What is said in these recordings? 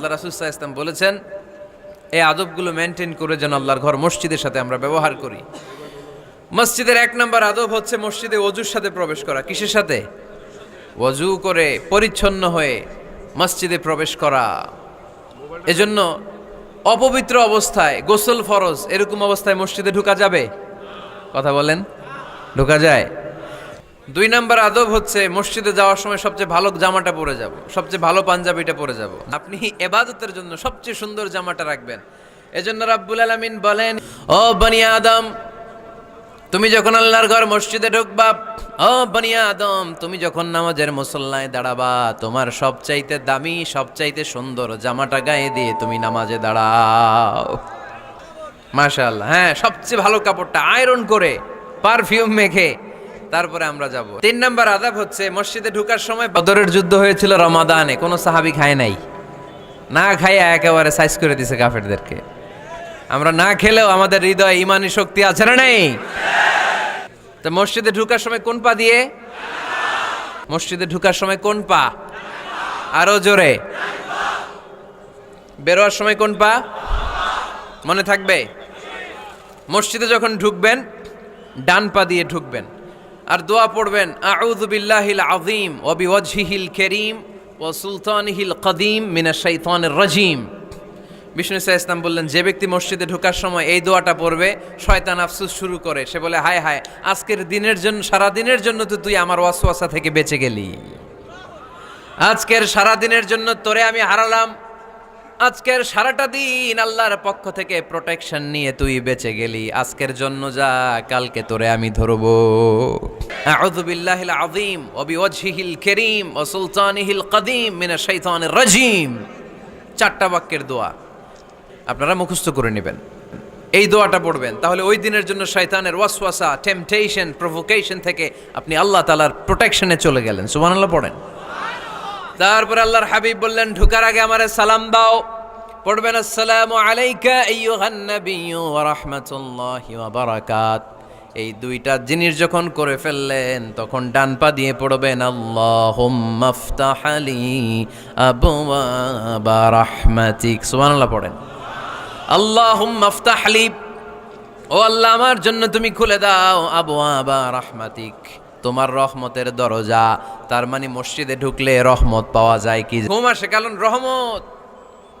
আল্লাহ রাসুসাহ ইসলাম বলেছেন, এই আদবগুলো মেনটেন করে যেন আল্লাহর ঘর মসজিদের সাথে আমরা ব্যবহার করি। মসজিদের এক নম্বর আদব হচ্ছে মসজিদে অজুর সাথে প্রবেশ করা। কিসের সাথে? অজু করে পরিচ্ছন্ন হয়ে মসজিদে প্রবেশ করা। এজন্য অপবিত্র অবস্থায় গোসল ফরজ, এরকম অবস্থায় মসজিদে ঢুকা যাবে? কথা বলেন। ঢুকা যায়? দুই নাম্বার আদব হচ্ছে মসজিদে যাওয়ার সময় সবচেয়ে ভালো জামাটা পরে যাব, সবচেয়ে ভালো পাঞ্জাবিটা পরে যাব। আপনি এবাদতের জন্য সবচেয়ে সুন্দর জামাটা রাখবেন। এজন্য রাব্বুল আলামিন বলেন, ও বনি আদম, তুমি যখন আল্লাহর ঘর মসজিদে ঢুকবা, ও বনি আদম, তুমি যখন নামাজের মুসল্লায় দাঁড়াবা, তোমার সবচাইতে দামি, সবচাইতে সুন্দর জামাটা গায়ে দিয়ে তুমি নামাজে দাঁড়াও। মাশাআল্লাহ হ্যাঁ সবচেয়ে ভালো কাপড়টা আয়রন করে, পারফিউম মেখে তারপরে আমরা যাব। তিন নাম্বার আদাব হচ্ছে, মসজিদে ঢুকার সময় বদরের যুদ্ধ হয়েছিল রমাদানে, কোনো সাহাবি খায় নাই। না খাইয়া একেবারে সাইজ করে দিছে কাফেরদেরকে। আমরা না খেলেও আমাদের হৃদয়ে ইমানি শক্তি আছে না নেই? তো মসজিদে ঢুকার সময় কোন পা দিয়ে? মসজিদে ঢুকার সময় কোন পা? আরও জোরে। বেরোয়ার সময় কোন পা? মনে থাকবে? মসজিদে যখন ঢুকবেন, ডান পা দিয়ে ঢুকবেন। আর দোয়া পড়বেন, আউযু বিল্লাহিল আযীম ওয়া বিওয়াজহিল কারীম ওয়া সুলতানিহিল কদীম মিনাশ শাইতানির রাজীম। বিষ্ণু ইসা ইসলাম বললেন, যে ব্যক্তি মসজিদে ঢোকার সময় এই দোয়াটা পড়বে, শয়তান আফসুস শুরু করে। সে বলে, হায় হায়, আজকের দিনের জন্য সারা দিনের জন্য তো তুই আমার ওয়াসওয়াসা থেকে বেঁচে গেলি। আজকের সারা দিনের জন্য তোরে আমি হারালাম। আজকের সারাটা দিন আল্লাহর পক্ষ থেকে প্রোটেকশন নিয়ে তুই বেঁচে গেলি। আজকের জন্য যা, কালকে তোরে আমি ধরবো। আউযু বিল্লাহিল আযীম ওয়া বিওয়াজহিল কারীম ওয়া সুলতানিহিল কদীম মিনাশ শাইতানির রাজীম। চারটা বাক্যের দোয়া। আপনারা মুখস্থ করে নেবেন। এই দোয়াটা পড়বেন। তাহলে ওই দিনের জন্য শয়তানের ওয়াসওয়াসা টেম্পটেশন প্রভোকেশন থেকে আপনি আল্লাহ তালার প্রোটেকশনে চলে গেলেন। সুবহানাল্লাহ, পড়েন। তারপর আল্লাহর হাবিব বললেন, ঢুকার আগে আমারে সালাম দাও। পড়বেন, আসসালামু আলাইকা আইয়ুহান নাবিয়্যু ওয়া রাহমাতুল্লাহি ওয়া বারাকাত। এই দুইটা জিনিস যখন করে ফেললেন, তখন ডান পা দিয়ে পড়বেন, আল্লাহুম্মা আফতাহ আলি আবওয়াবা রাহমাতিক। সুবহানাল্লাহ পড়েন। আল্লাহুম্মা আফতাহ আলি ও আল্লাহ, আমার জন্য তুমি খুলে দাও আবওয়াবা রাহমাতিক। তোমার রহমতের দরজা, তার মানে মসজিদে ঢুকলে রহমত পাওয়া যায় কি? ঘুম আসে কারণ রহমত,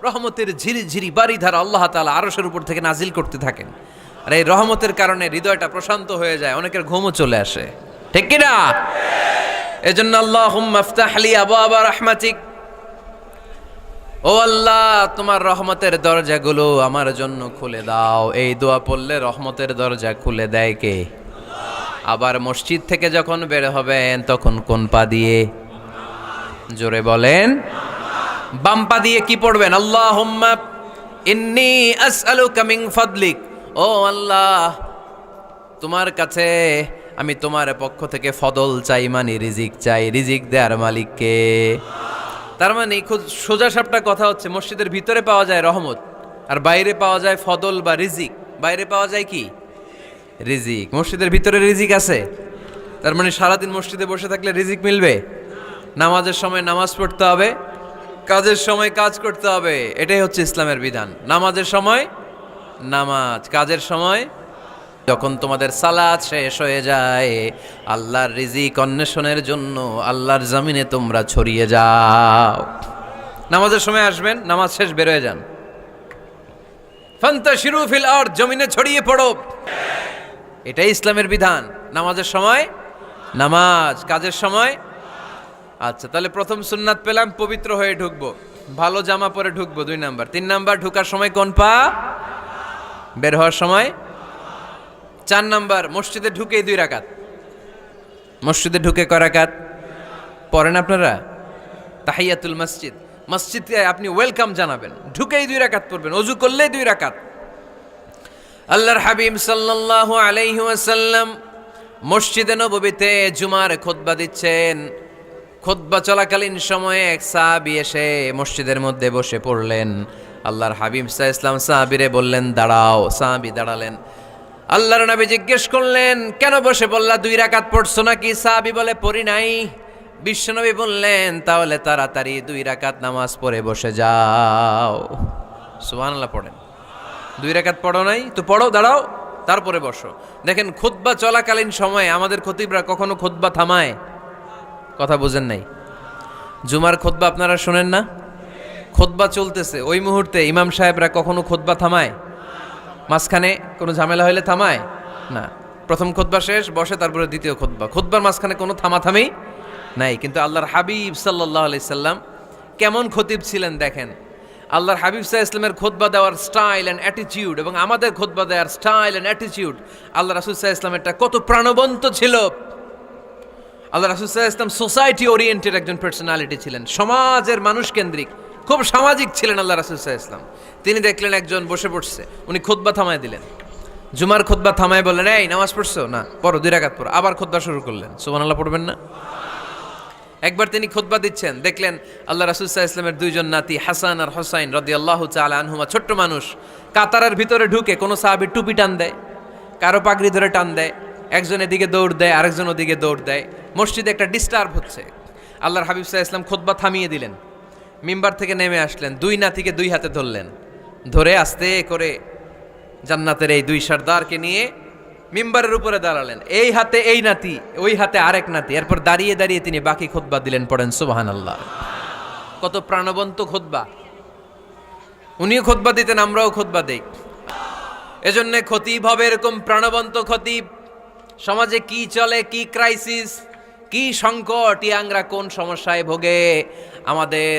রহমতের ঝিরি ঝিরি বাড়ি ধারা আল্লাহ তালা আরসের উপর থেকে নাজিল করতে থাকেন। আর এই রহমতের কারণে হৃদয়টা প্রশান্ত হয়ে যায়, অনেকের ঘুমও চলে আসে। ঠিক কিনা এজন্য আল্লাহ আবা রহমাতিক। ও আল্লাহ, তোমার রহমতের দরজাগুলো আমার জন্য খুলে দাও। এই দোয়া পড়লে রহমতের দরজা খুলে দেয় কে? আবার মসজিদ থেকে যখন বের হবেন, তখন কোন পা দিয়ে? জোরে বলেন। বাম পা দিয়ে কি পড়বেন? আল্লাহ ইন্নি আসআলুকা মিন ফাদলিক। ও আল্লাহ, তোমার কাছে আমি তোমার পক্ষ থেকে ফদল চাই মানে রিজিক চাই। রিজিক দেয়ার মালিককে। তার মানে খুব সোজা সাপটা কথা হচ্ছে, মসজিদের ভিতরে পাওয়া যায় রহমত, আর বাইরে পাওয়া যায় ফদল বা রিজিক। বাইরে পাওয়া যায় কি? রিজিক। মসজিদের ভিতরে রিজিক আছে? তার মানে সারাদিন মসজিদে বসে থাকলে রিজিক মিলবে? নামাজের সময় নামাজ পড়তে হবে, কাজের সময় কাজ করতে হবে, এটাই হচ্ছে ইসলামের বিধান। নামাজের সময় নামাজ, কাজের সময় যখন তোমাদের সালাদ শেষ হয়ে যায়, আল্লাহর রিজিক অন্বেষণের জন্য আল্লাহর জমিনে তোমরা ছড়িয়ে যাও। নামাজের সময় আসবেন, নামাজ শেষ বেরোয় যান। ফান্তা শিরুফিল আর জমিনে ছড়িয়ে পড়ো। এটাই ইসলামের বিধান। নামাজের সময়? নামাজ। কাজের সময়? আচ্ছা তাহলে প্রথম সুন্নাত পেলাম, পবিত্র হয়ে ঢুকবো। ভালো জামা পরে ঢুকবো, দুই নাম্বার। তিন নাম্বার, ঢুকার সময় কোন পা? বের হওয়ার সময়? চার নাম্বার, মসজিদে ঢুকেই দুই রাকাত। মসজিদে ঢুকে কয় রাকাত? পড়েন আপনারা? তাহিয়াতুল মসজিদ। মসজিদে আপনি ওয়েলকাম জানাবেন। ঢুকেই দুই রাকাত পড়বেন, অজু করলেই দুই রাকাত। আল্লাহর হাবিব সাল্লাল্লাহু আলাইহি ওয়াসাল্লাম মসজিদে নববীতে জুমার খুতবা দিচ্ছেন। খুতবা চলাকালীন সময়ে এক সাহাবী এসে মসজিদের মধ্যে বসে পড়লেন। আল্লাহর হাবিব সাহ ইসলাম সাহাবিরে বললেন, দাঁড়াও। সাহাবি দাঁড়ালেন। আল্লাহর নবী জিজ্ঞেস করলেন, কেন বসে বললা দুই রাকাত পড়ছো নাকি? সাহাবি বলে, পড়ি নাই। বিশ্বনবী বললেন, তাহলে তাড়াতাড়ি দুই রাকাত নামাজ পড়ে বসে যাও। সুবহানাল্লাহ পড়েন। দুই রেখাত পড়ো নাই, তো পড়ো, দাঁড়াও, তারপরে বসো। দেখেন, খুতবা চলাকালীন সময়ে আমাদের খতিবরা কখনো খুতবা থামায়? কথা বোঝেন নাই। জুমার খোদবা আপনারা শোনেন না? খোদবা চলতেছে, ওই মুহূর্তে ইমাম সাহেবরা কখনো খোদবা থামায়? মাঝখানে কোনো ঝামেলা হলে থামায়? না। প্রথম খোদবা শেষ, বসে, তারপরে দ্বিতীয় খোদবা খোদবার মাঝখানে কোনো থামাথামি নাই, কিন্তু আল্লাহর হাবিব সাল্লাহ আলি সাল্লাম কেমন খতিব ছিলেন দেখেন। আল্লাহর হাবিব সাহা ইসলামের খোদবা দেওয়ার স্টাইল অ্যান্ড অ্যাটিটিউড এবং আমাদের খোদবা দেওয়ার স্টাইল অ্যান্ড অ্যাটিটিউড আল্লাহ রাসুল সাহা ইসলামেরটা কত প্রাণবন্ত ছিল। আল্লাহ রাসুসাহ ইসলাম সোসাইটি ওরিয়েন্টেড একজন পার্সোনালিটি ছিলেন, সমাজের মানুষ কেন্দ্রিক, খুব সামাজিক ছিলেন আল্লাহ রাসুসাহ ইসলাম তিনি দেখলেন একজন বসে পড়ছে, উনি খোদবা থামায় দিলেন। জুমার খোদবা থামায় বললেন, এই, নামাজ পড়ছো? না, পড়ো, দুই রাকাত পড়ো। আবার খোদবা শুরু করলেন। সুমান আল্লাহ পড়বেন না? একবার তিনি খুতবা দিচ্ছেন। দেখলেন আল্লাহ রাসুসাহ ইসলামের দুইজন নাতি, হাসান আর হোসাইন রদি আল্লাহ চাল আনহুমা, ছোট্ট মানুষ। কাতারের ভিতরে ঢুকে কোনো সাহাবি টুপি টান দেয়, কারও পাগড়ি ধরে টান দেয়, একজন এদিকে দৌড় দেয়, আরেকজন ওদিকে দৌড় দেয়। মসজিদে একটা ডিস্টার্ব হচ্ছে। আল্লাহর হাবিব সাহা ইসলাম খোদবা থামিয়ে দিলেন। মিম্বার থেকে নেমে আসলেন, দুই নাতিকে দুই হাতে ধরলেন। ধরে আস্তে করে জান্নাতের এই দুই সর্দারকে নিয়ে মিম্বারের উপরে দাঁড়ালেন। এই হাতে এই নাতি, ওই হাতে আরেক নাতি। এরপর দাঁড়িয়ে দাঁড়িয়ে তিনি বাকি খোদবা দিলেন, পড়েন সুবাহান আল্লাহ কত প্রাণবন্ত খোদবা উনিও খোদবা দিতেন, আমরাও খোদবা দেই। এজন্য খতিব হবে এরকম প্রাণবন্ত খতিব। সমাজে কি চলে, কি ক্রাইসিস কি সংকট, ইয়াংরা কোন সমস্যায় ভোগে? আমাদের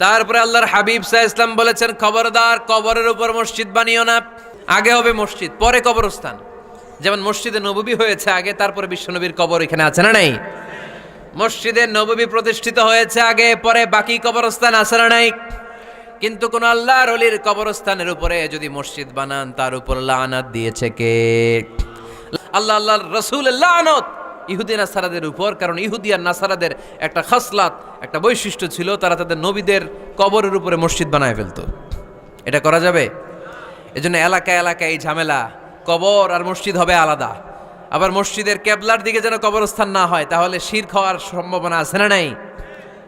তারপরে আল্লাহর হাবিব সাহা ইসলাম বলেছেন, খবরদার, কবরের উপর মসজিদ বানিও না। আগে হবে মসজিদ, পরে কবরস্থান। যেমন মসজিদে নববী হয়েছে আগে, তারপরে বিশ্বনবীর কবর এখানে আছে না নাই? মসজিদে নববী প্রতিষ্ঠিত হয়েছে আগে, পরে বাকি কবরস্থান আছে না নাই? কিন্তু কোন আল্লাহর অলির কবরস্থানের উপরে যদি মসজিদ বানান, তার উপর লানাত দিয়েছে কে? আল্লাহ আল্লাহ রসুল লানত। ইহুদি নাসারাদের উপর, কারণ ইহুদি আর নাসারাদের একটা খাসলাত, একটা বৈশিষ্ট্য ছিল, তারা তাদের নবীদের কবরের উপরে মসজিদ বানায় ফেলতো। এটা করা যাবে? এজন্য এলাকা এলাকায় এই ঝামেলা, কবর আর মসজিদ হবে আলাদা। আবার মসজিদের কেবলার দিকে যেন কবরস্থান না হয়, তাহলে শির খাওয়ার সম্ভাবনা আছে না নাই?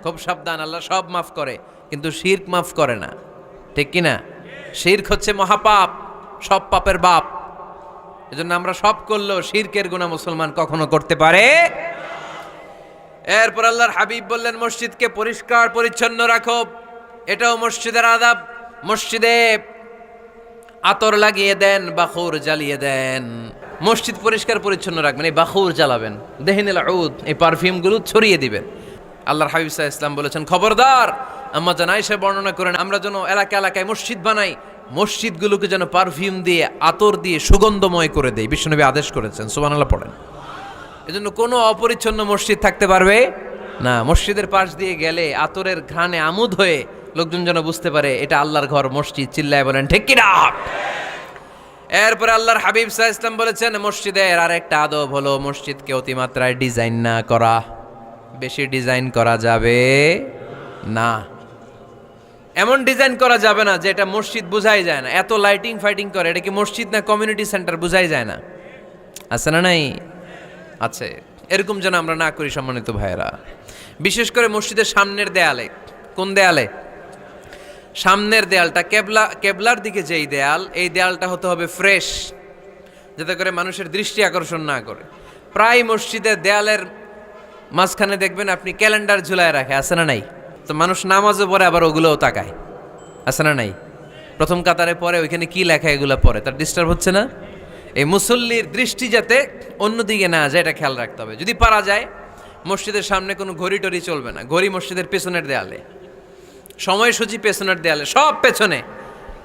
খুব সাবধান, আল্লাহ সব মাফ করে, কিন্তু শির্ক মাফ করে না। ঠিক কি না শির্ক হচ্ছে মহাপাপ, সব পাপের বাপ। এজন্য আমরা সব করলেও শিরকের গুণা মুসলমান কখনো করতে পারে এরপর আল্লাহর হাবিব বললেন, মসজিদকে পরিষ্কার, পরিচ্ছন্ন রাখো। এটাও মসজিদের আদাব। মসজিদে আতর লাগিয়ে দেন, বাখুর জ্বালিয়ে দেন। মসজিদ পরিষ্কার, পরিচ্ছন্ন রাখবেন। এই বাখুর জ্বালাবেন। দেহিনুল উদ, এই পারফিউমগুলো ছড়িয়ে দিবেন। আল্লাহর হাবিব সাহা ইসলাম বলেছেন, খবরদার, আম্মা জান আয়েশা বর্ণনা করেন, আমরা যেন এলাকা এলাকায় মসজিদ বানাই মসজিদগুলোকে যেন পারফিউম দিয়ে, আতর দিয়ে সুগন্ধময় করে দেয়। বিষ্ণুনবী আদেশ করেছেন, সুবহানাল্লাহ পড়েন। এজন্য কোনো অপরিচ্ছন্ন মসজিদ থাকতে পারবে? না, মসজিদের পাশ দিয়ে গেলে আতরের ঘ্রাণে আমুদ হয়ে লোকজন যেন বুঝতে পারে, এটা আল্লাহর ঘর, মসজিদ, চিল্লায় বলেন, ঠিক এরপর আল্লাহর হাবিব সাহা ইসলাম বলেছেন, মসজিদের আর একটা আদব হলো মসজিদকে অতিমাত্রায় ডিজাইন না করা। বেশি ডিজাইন করা যাবে না। এমন ডিজাইন করা যাবে না যে এটা মসজিদ বোঝাই যায় না। এত লাইটিং ফাইটিং করে, এটা কি মসজিদ না কমিউনিটি সেন্টার বোঝাই যায় না? আছে না নাই? আছে। এরকম যেন আমরা না করি, সম্মানিত ভাইয়েরা। বিশেষ করে মসজিদের সামনের দেয়ালে। কোন দেয়ালে? সামনের দেয়ালটা, কেবলা, কেবলার দিকে যেই দেয়াল, এই দেয়ালটা হতে হবে ফ্রেশ যাতে করে মানুষের দৃষ্টি আকর্ষণ না করে। প্রায় মসজিদের দেয়ালের মাঝখানে দেখবেন আপনি ক্যালেন্ডার ঝুলায় রাখে, আছে না নাই? তো মানুষ নামাজও পরে আবার ওগুলোও তাকায়। আছে না নাই? প্রথম কাতারে পরে ওইখানে কি লেখা এগুলো পরে তার ডিস্টার্ব হচ্ছে না? এই মুসল্লির দৃষ্টি যাতে অন্যদিকে না যায়, এটা খেয়াল রাখতে হবে। যদি পারা যায়, মসজিদের সামনে কোনো ঘড়ি টড়ি চলবে না। ঘড়ি মসজিদের পেছনের দেয়ালে। সময়সূচি পেছনের দেয়ালে। সব পেছনে।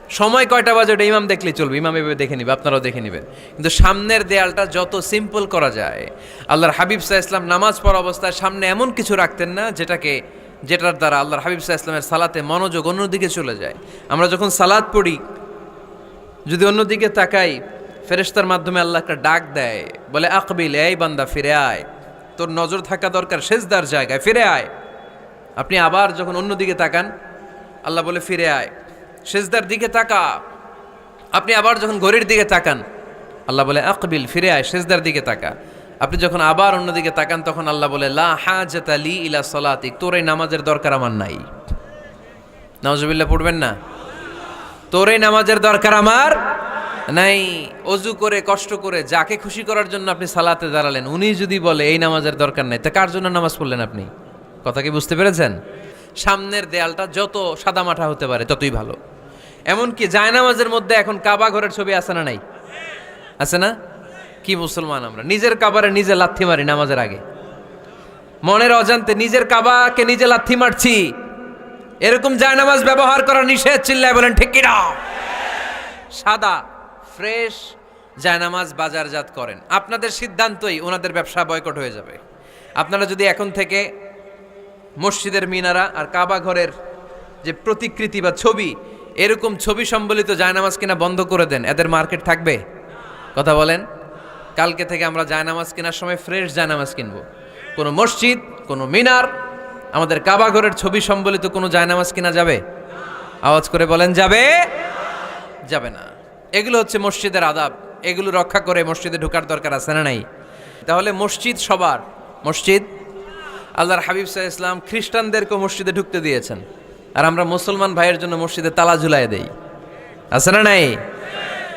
সময় কয়টা বাজে, ওটা ইমাম দেখলেই চলবে। ইমাম এভাবে দেখে নিবে, আপনারাও দেখে নেবেন। কিন্তু সামনের দেয়ালটা যত সিম্পল করা যায়, আল্লাহর হাবিব সাহা ইসলাম নামাজ পড়া অবস্থায় সামনে এমন কিছু রাখতেন না, যেটাকে যেটার দ্বারা আল্লাহর হাবিব সাহা ইসলামের সালাতে মনোযোগ অন্যদিকে চলে যায়। আমরা যখন সালাদ পড়ি, যদি অন্যদিকে তাকাই, ফেরেশতার মাধ্যমে আল্লাহ একটা ডাক দেয়, বলে, আকবিল, এই বান্দা, ফিরে আয়। তোর নজর থাকা দরকার শেষদার জায়গায়, ফিরে আয়। আপনি আবার যখন অন্যদিকে তাকান, আল্লাহ বলে, ফিরে আয়। শেষদার দিকে তাকা। আপনি আবার যখন ঘড়ির দিকে তাকান, আল্লাহ বলে, আকবিল, ফিরে আয় শেষদার দিকে তাকা। আপনি যখন আবার অন্যদিকে তাকান, তখন আল্লাহ বলে, লা হাজাত আলী ইলা সলাতিক। তোর এই নামাজের দরকার আমার নাই। নজবিল্লা পড়বেন না? তোর এই নামাজের দরকার আমার নাই। অজু করে, কষ্ট করে, যাকে খুশি করার জন্য আপনি সালাতে দাঁড়ালেন, উনি যদি বলে, এই নামাজের দরকার নাই, তা কার জন্য নামাজ পড়লেন আপনি? কথা কি বুঝতে পেরেছেন? সামনের দেয়ালটা যত সাদামাঠা হতে পারে, ততই ভালো। এমনকি জায়নামাজের মধ্যে এখন কাবা ঘরের ছবি আছে না নাই? আছে না? কি মুসলমান আমরা? নিজের কাবারে নিজে লাথি মারি নামাজের আগে। মনের অজান্তে নিজের কাবাকে নিজে লাথি মারছি। এরকম জায়নামাজ ব্যবহার করা নিষেধ চিল্লায় বলেন, ঠিক কিনা? সাদা, ফ্রেশ জায়নামাজ বাজারজাত করেন। আপনাদের সিদ্ধান্তই ওনাদের ব্যবসা বয়কট হয়ে যাবে। আপনারা যদি এখন থেকে মসজিদের মিনারা আর কাবা ঘরের যে প্রতিকৃতি বা ছবি, এরকম ছবি সম্বলিত জায়নামাজ কিনা বন্ধ করে দেন, এদের মার্কেট থাকবে? কথা বলেন। কালকে থেকে আমরা জায়নামাজ কেনার সময় ফ্রেশ জায়নামাজ কিনবো। কোনো মসজিদ, কোনো মিনার, আমাদের কাবা ঘরের ছবি সম্বলিত কোনো জায়নামাজ কিনা যাবে? আওয়াজ করে বলেন, যাবে? যাবে না। এগুলো হচ্ছে মসজিদের আদাব। এগুলো রক্ষা করে মসজিদে ঢোকার দরকার আছে না নাই? তাহলে মসজিদ সবার। মসজিদ? আল্লাহর হাবিব সাহা ইসলাম খ্রিস্টানদেরকেও মসজিদে ঢুকতে দিয়েছেন। আর আমরা মুসলমান ভাইয়ের জন্য মসজিদে তালা ঝুলাই দেই। আছে না নাই?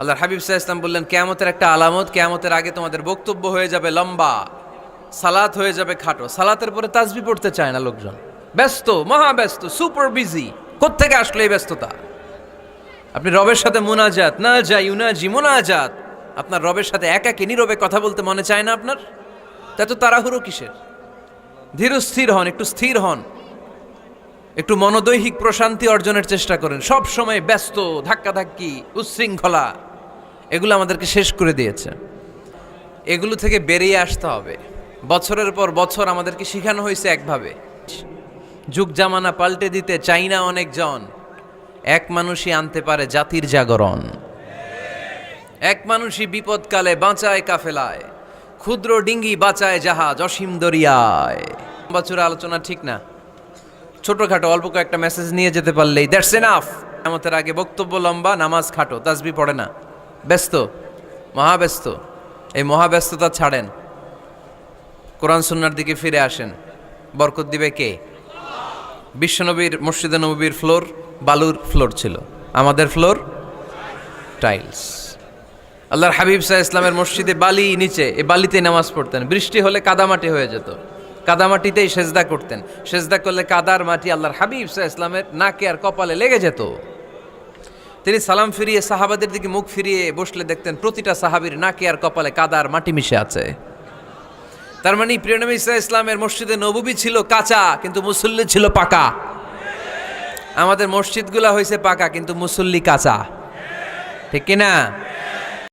আল্লাহর হাবিব সাহা ইসলাম বললেন, কেয়ামতের একটা আলামত, কেয়ামতের আগে তোমাদের বক্তব্য হয়ে যাবে লম্বা, সালাত হয়ে যাবে খাটো। সালাতের পরে তাজবি পড়তে চায় না লোকজন। ব্যস্ত, মহা ব্যস্ত, সুপার বিজি। কোত্থেকে আসলো এই ব্যস্ততা? আপনি রবের সাথে মোনাজাত না যাই ইউনাজি, মোনাজাত। আপনার রবের সাথে একাকে, নীরবে কথা বলতে মনে চায় না আপনার? তা তো তাড়াহুড়ো কিসের? ধীর স্থির হন, একটু স্থির হন। একটু মনোদৈহিক প্রশান্তি অর্জনের চেষ্টা করেন। সব সময় ব্যস্ত, ধাক্কাধাক্কি, উচ্ছৃঙ্খলা। এগুলো আমাদেরকে শেষ করে দিয়েছে। এগুলো থেকে বেরিয়ে আসতে হবে। বছরের পর বছর আমাদেরকে শেখানো হয়েছে একভাবে। যুগ জামানা পাল্টে দিতে চাই না অনেকজন। এক মানুষই আনতে পারে জাতির জাগরণ। এক মানুষই বিপদকালে বাঁচায় কাফেলায়। ক্ষুদ্র ডিঙ্গি বাঁচায় জাহাজ অসীম দরিয়ায়। বছর আলোচনা ঠিক না। ছোটখাটো অল্প কয়েকটা মেসেজ নিয়ে যেতে পারলেই দ্যাটস এনাফ আমাদের আগে বক্তব্য লম্বা, নামাজ খাটো তাসবি পড়ে না। ব্যস্ত, মহাব্যস্ত। এই মহাব্যস্ততা ছাড়েন। কোরআন সুন্নার দিকে ফিরে আসেন। বরকত দিবে কে? বিশ্বনবীর, মসজিদে নবীর ফ্লোর, বালুর ফ্লোর ছিল। আমাদের ফ্লোর, টাইলস। আল্লাহর হাবিব সাহা ইসলামের মসজিদে বালি নিচে এ বালিতে নামাজ পড়তেন। বৃষ্টি হলে কাদামাটি হয়ে যেত। কাদামাটিতেই সেজদা করতেন। সেজদা করলে কাদার মাটি আল্লাহর হাবিব সাহা ইসলামের নাকে আর কপালে লেগে যেত। তিনি সালাম ফিরিয়ে সাহাবাদের দিকে মুখ ফিরিয়ে বসলে দেখতেন প্রতিটা সাহাবির নাকে আর কপালে কাদার মাটি মিশে আছে। তার মানে প্রিয়নবী ইসা ইসলামের মসজিদে নবুবি ছিল কাঁচা, কিন্তু মুসল্লি ছিল পাকা। আমাদের মসজিদগুলা হয়েছে পাকা, কিন্তু মুসল্লি কাঁচা। ঠিক কিনা?